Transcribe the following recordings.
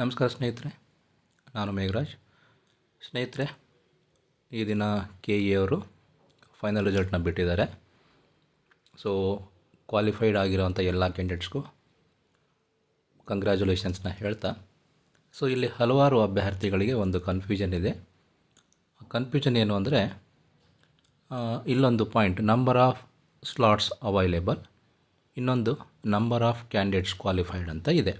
ನಮಸ್ಕಾರ ಸ್ನೇಹಿತರೆ, ನಾನು ಮೇಘರಾಜ್. ಸ್ನೇಹಿತರೆ, ಈ ದಿನ ಕೆ ಇ ಅವರು ಫೈನಲ್ ರಿಸಲ್ಟ್ನ ಬಿಟ್ಟಿದ್ದಾರೆ. ಸೊ ಕ್ವಾಲಿಫೈಡ್ ಆಗಿರೋವಂಥ ಎಲ್ಲ ಕ್ಯಾಂಡಿಡೇಟ್ಸ್ಗೂ ಕಂಗ್ರ್ಯಾಚುಲೇಷನ್ಸ್ನ ಹೇಳ್ತಾ. ಸೊ ಇಲ್ಲಿ ಹಲವಾರು ಅಭ್ಯರ್ಥಿಗಳಿಗೆ ಒಂದು ಕನ್ಫ್ಯೂಷನ್ ಇದೆ. ಕನ್ಫ್ಯೂಷನ್ ಏನು ಅಂದರೆ ಇಲ್ಲೊಂದು point number of slots available ಇನ್ನೊಂದು ನಂಬರ್ ಆಫ್ ಕ್ಯಾಂಡಿಡೇಟ್ಸ್ ಕ್ವಾಲಿಫೈಡ್ ಅಂತ ಇದೆ.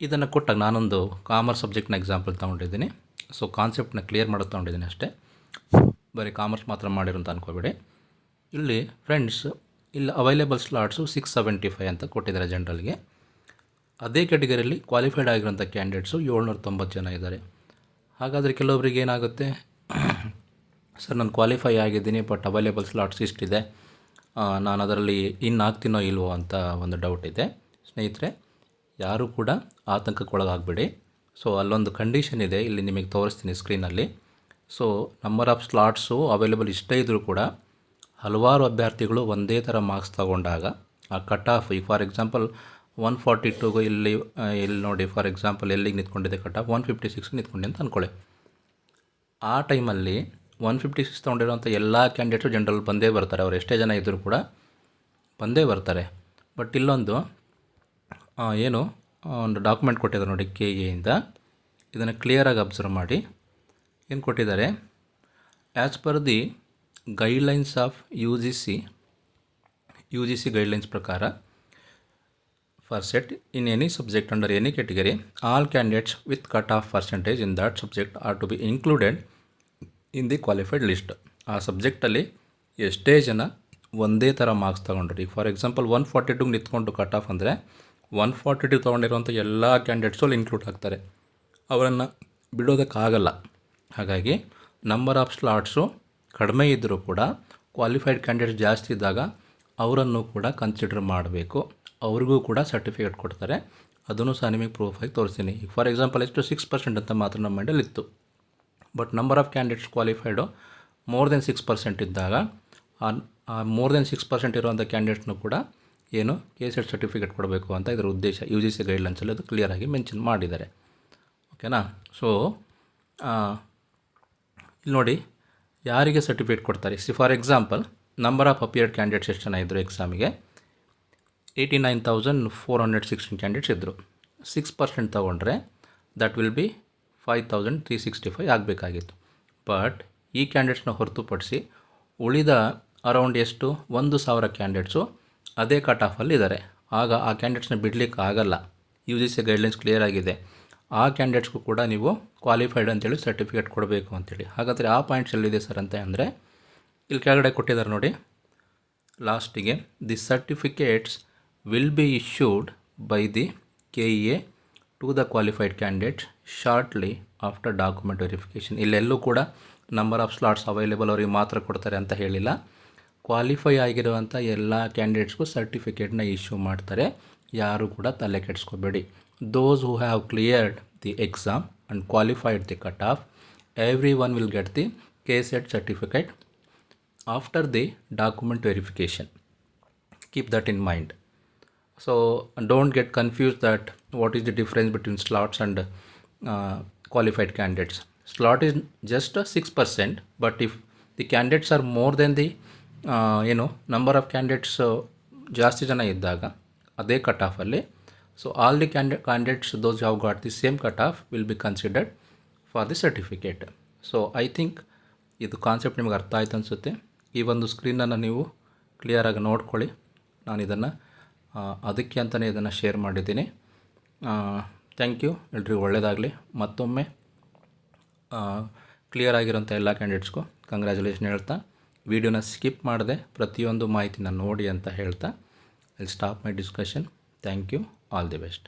ಇದನ್ನು ಕೊಟ್ಟಾಗ ನಾನೊಂದು ಕಾಮರ್ಸ್ ಸಬ್ಜೆಕ್ಟ್ನ ಎಕ್ಸಾಂಪಲ್ ತೊಗೊಂಡಿದ್ದೀನಿ. ಸೊ ಕಾನ್ಸೆಪ್ಟ್ನ ಕ್ಲಿಯರ್ ಮಾಡೋದು ತೊಗೊಂಡಿದ್ದೀನಿ ಅಷ್ಟೇ. ಬರೀ ಕಾಮರ್ಸ್ ಮಾತ್ರ ಮಾಡಿರೋ ಅನ್ಕೋಬೇಡಿ. ಇಲ್ಲಿ ಫ್ರೆಂಡ್ಸ್ ಇಲ್ಲಿ available slots six seventy five ಅಂತ ಕೊಟ್ಟಿದ್ದಾರೆ ಜನರಲ್ಗೆ ಅದೇ ಕ್ಯಾಟಗರಿಯಲ್ಲಿ ಕ್ವಾಲಿಫೈಡ್ ಆಗಿರೋಂಥ ಕ್ಯಾಂಡಿಡೇಟ್ಸು ಏಳ್ನೂರ ತೊಂಬತ್ತು ಜನ ಇದ್ದಾರೆ. ಹಾಗಾದರೆ ಕೆಲವೊಬ್ರಿಗೆ ಏನಾಗುತ್ತೆ? ಸರ್, ನಾನು ಕ್ವಾಲಿಫೈ ಆಗಿದ್ದೀನಿ ಬಟ್ ಅವೈಲೇಬಲ್ ಸ್ಲಾಟ್ಸ್ ಇಷ್ಟಿದೆ. ನಾನು ಅದರಲ್ಲಿ ಇನ್ನು ಆಗ್ತೀನೋ ಇಲ್ವೋ ಅಂತ ಒಂದು ಡೌಟ್ ಇದೆ. ಸ್ನೇಹಿತರೆ ಯಾರೂ ಕೂಡ ಆತಂಕಕ್ಕೊಳಗಾಗಬೇಡಿ. ಸೊ ಅಲ್ಲೊಂದು ಕಂಡೀಷನ್ ಇದೆ, ಇಲ್ಲಿ ನಿಮಗೆ ತೋರಿಸ್ತೀನಿ ಸ್ಕ್ರೀನಲ್ಲಿ so number of slots available ಇಷ್ಟೇ ಇದ್ದರೂ ಕೂಡ ಹಲವಾರು ಅಭ್ಯರ್ಥಿಗಳು ಒಂದೇ ಥರ ಮಾರ್ಕ್ಸ್ ತಗೊಂಡಾಗ, ಆ ಕಟ್ ಆಫ್ ಈಗ ಫಾರ್ ಎಕ್ಸಾಂಪಲ್ ಒನ್ ಫಾರ್ಟಿ ಟೂಗೂ ಇಲ್ಲಿ ಇಲ್ಲಿ ನೋಡಿ ಫಾರ್ ಎಕ್ಸಾಂಪಲ್ ಎಲ್ಲಿಗೆ ನಿಂತ್ಕೊಂಡಿದೆ cut off one fifty six ನಿಂತ್ಕೊಂಡೆ ಅಂತ ಅಂದ್ಕೊಳ್ಳಿ ಆ ಟೈಮಲ್ಲಿ ಒನ್ ಫಿಫ್ಟಿ ಸಿಕ್ಸ್ ತೊಗೊಂಡಿರೋಂಥ ಎಲ್ಲ ಕ್ಯಾಂಡಿಡೇಟ್ಸು ಜನರಲ್ ಬಂದೇ ಬರ್ತಾರೆ. ಅವ್ರು ಎಷ್ಟೇ ಜನ ಇದ್ದರೂ ಕೂಡ ಬಂದೇ ಬರ್ತಾರೆ. ಬಟ್ ಇಲ್ಲೊಂದು ಏನು? ಒಂದು ಡಾಕ್ಯುಮೆಂಟ್ ಕೊಟ್ಟಿದ್ದಾರೆ ನೋಡಿ ಕೆ ಎಯಿಂದ ಇದನ್ನು ಕ್ಲಿಯರಾಗಿ ಅಬ್ಸರ್ವ್ ಮಾಡಿ. ಏನು ಕೊಟ್ಟಿದ್ದಾರೆ? As per the guidelines of U G C U G C guidelines ಪ್ರಕಾರ for SET in any subject under any category all candidates with cut off percentage in that subject are to be included in the qualified list ಆ ಸಬ್ಜೆಕ್ಟಲ್ಲಿ ಎಷ್ಟೇ ಜನ ಒಂದೇ ಥರ marks ತೊಗೊಂಡ್ರಿ. For example one forty two ನಿಂತ್ಕೊಂಡು cut off ಅಂದರೆ one forty two ತೊಗೊಂಡಿರುವಂಥ ಎಲ್ಲ ಕ್ಯಾಂಡಿಡೇಟ್ಸು ಇನ್ಕ್ಲೂಡ್ ಆಗ್ತಾರೆ. ಅವರನ್ನು ಬಿಡೋದಕ್ಕಾಗಲ್ಲ. ಹಾಗಾಗಿ ನಂಬರ್ ಆಫ್ ಸ್ಲಾಟ್ಸು ಕಡಿಮೆ ಇದ್ದರೂ ಕೂಡ ಕ್ವಾಲಿಫೈಡ್ ಕ್ಯಾಂಡಿಡೇಟ್ಸ್ ಜಾಸ್ತಿ ಇದ್ದಾಗ ಅವರನ್ನು ಕೂಡ ಕನ್ಸಿಡರ್ ಮಾಡಬೇಕು. ಅವ್ರಿಗೂ ಕೂಡ ಸರ್ಟಿಫಿಕೇಟ್ ಕೊಡ್ತಾರೆ. ಅದನ್ನು ಸಹ ನಿಮಗೆ ಪ್ರೂಫಾಗಿ ತೋರಿಸ್ತೀನಿ. ಫಾರ್ ಎಕ್ಸಾಂಪಲ್ ಎಷ್ಟು ಸಿಕ್ಸ್ ಪರ್ಸೆಂಟ್ ಅಂತ ಮಾತ್ರ ನಮ್ಮ ಮೈಂಡಲ್ಲಿ ಇತ್ತು but number of candidates qualified more than six percent ಇದ್ದಾಗ, ಆ ಮೋರ್ ದೆನ್ ಸಿಕ್ಸ್ ಪರ್ಸೆಂಟ್ ಇರುವಂಥ ಕ್ಯಾಂಡಿಡೇಟ್ನು ಕೂಡ ಏನು ಕೆ ಎಡ್ ಸರ್ಟಿಫಿಕೇಟ್ ಕೊಡಬೇಕು ಅಂತ ಇದರ ಉದ್ದೇಶ ಯು ಜಿ ಸಿ ಗೈಡ್ಲೈನ್ಸಲ್ಲಿ ಅದು ಕ್ಲಿಯರಾಗಿ ಮೆನ್ಷನ್ ಮಾಡಿದ್ದಾರೆ. ಓಕೆನಾ ಸೊ ಇಲ್ಲಿ ನೋಡಿ, ಯಾರಿಗೆ ಸರ್ಟಿಫಿಕೇಟ್ ಕೊಡ್ತಾರೆ? See for example number of appeared candidates ಎಷ್ಟು ಜನ ಇದ್ದರು ಎಕ್ಸಾಮಿಗೆ eighty nine thousand four hundred sixteen candidates ಇದ್ದರು ಸಿಕ್ಸ್ ಪರ್ಸೆಂಟ್ ತೊಗೊಂಡ್ರೆ that will be five thousand three sixty five ಆಗಬೇಕಾಗಿತ್ತು. ಬಟ್ ಈ ಕ್ಯಾಂಡಿಡೇಟ್ಸ್ನ ಹೊರತುಪಡಿಸಿ ಉಳಿದ ಅರೌಂಡ್ ಎಷ್ಟು? ಒಂದು ಸಾವಿರ ಕ್ಯಾಂಡಿಡೇಟ್ಸು ಅದೇ ಕಟ್ ಆಫಲ್ಲಿ ಇದ್ದಾರೆ ಆಗ ಆ ಕ್ಯಾಂಡಿಡೇಟ್ಸ್ನ ಬಿಡಲಿಕ್ಕೆ ಆಗಲ್ಲ. U G C guidelines clear ಆಗಿದೆ. ಆ ಕ್ಯಾಂಡಿಡೇಟ್ಸ್ಗೂ ಕೂಡ ನೀವು ಕ್ವಾಲಿಫೈಡ್ ಅಂತೇಳಿ ಸರ್ಟಿಫಿಕೇಟ್ ಕೊಡಬೇಕು ಅಂತೇಳಿ. ಹಾಗಾದರೆ ಆ ಪಾಯಿಂಟ್ಸ್ ಎಲ್ಲಿದೆ ಸರ್ ಅಂತ ಅಂದರೆ, ಇಲ್ಲಿ ಕೆಳಗಡೆ ಕೊಟ್ಟಿದ್ದಾರೆ ನೋಡಿ. ಲಾಸ್ಟಿಗೆ the certificates will be issued by the K E A to the qualified candidates shortly after document verification ಇಲ್ಲೆಲ್ಲೂ ಕೂಡ ನಂಬರ್ ಆಫ್ ಸ್ಲಾಟ್ಸ್ ಅವೈಲೇಬಲ್ ಅವರಿಗೆ ಮಾತ್ರ ಕೊಡ್ತಾರೆ ಅಂತ ಹೇಳಿಲ್ಲ. ಕ್ವಾಲಿಫೈ ಆಗಿರುವಂಥ ಎಲ್ಲ ಕ್ಯಾಂಡಿಡೇಟ್ಸ್ಗೂ ಸರ್ಟಿಫಿಕೇಟ್ನ ಇಶ್ಯೂ ಮಾಡ್ತಾರೆ. ಯಾರು ಕೂಡ ತಲೆ ಕೆಡಿಸ್ಕೋಬೇಡಿ. Those who have cleared the exam and qualified the cut off every one will get the K SET certificate after the document verification keep that in mind so don't get confuse that what is the difference between slots and qualified candidates slot is just a 6%, but if the candidates are more than the ಏನು number of candidates ಜಾಸ್ತಿ ಜನ ಇದ್ದಾಗ ಅದೇ cut ಆಫಲ್ಲಿ so all the candy candidates those have got the same cut off will be considered for the certificate so I think ಇದು concept ನಿಮಗೆ ಅರ್ಥ ಆಯ್ತು ಅನಿಸುತ್ತೆ. ಈ ಒಂದು ಸ್ಕ್ರೀನನ್ನು ನೀವು ಕ್ಲಿಯರಾಗಿ ನೋಡ್ಕೊಳ್ಳಿ. ನಾನು ಇದನ್ನು ಅದಕ್ಕೆ ಅಂತಲೇ ಇದನ್ನು ಶೇರ್ ಮಾಡಿದ್ದೀನಿ. ಥ್ಯಾಂಕ್ ಯು ಎಲ್ರಿಗೂ ಒಳ್ಳೆಯದಾಗಲಿ ಮತ್ತೊಮ್ಮೆ ಕ್ಲಿಯರ್ ಆಗಿರೋಂಥ ಎಲ್ಲ ಕ್ಯಾಂಡಿಡೇಟ್ಸ್ಗೂ ಕಂಗ್ರ್ಯಾಚುಲೇಷನ್ ಹೇಳ್ತಾ. ವೀಡಿಯೋನ ಸ್ಕಿಪ್ ಮಾಡಿದೆ ಪ್ರತಿಯೊಂದು ಮಾಹಿತಿನ ನೋಡಿ ಅಂತ ಹೇಳ್ತಾ I stop my discussion thank you all the best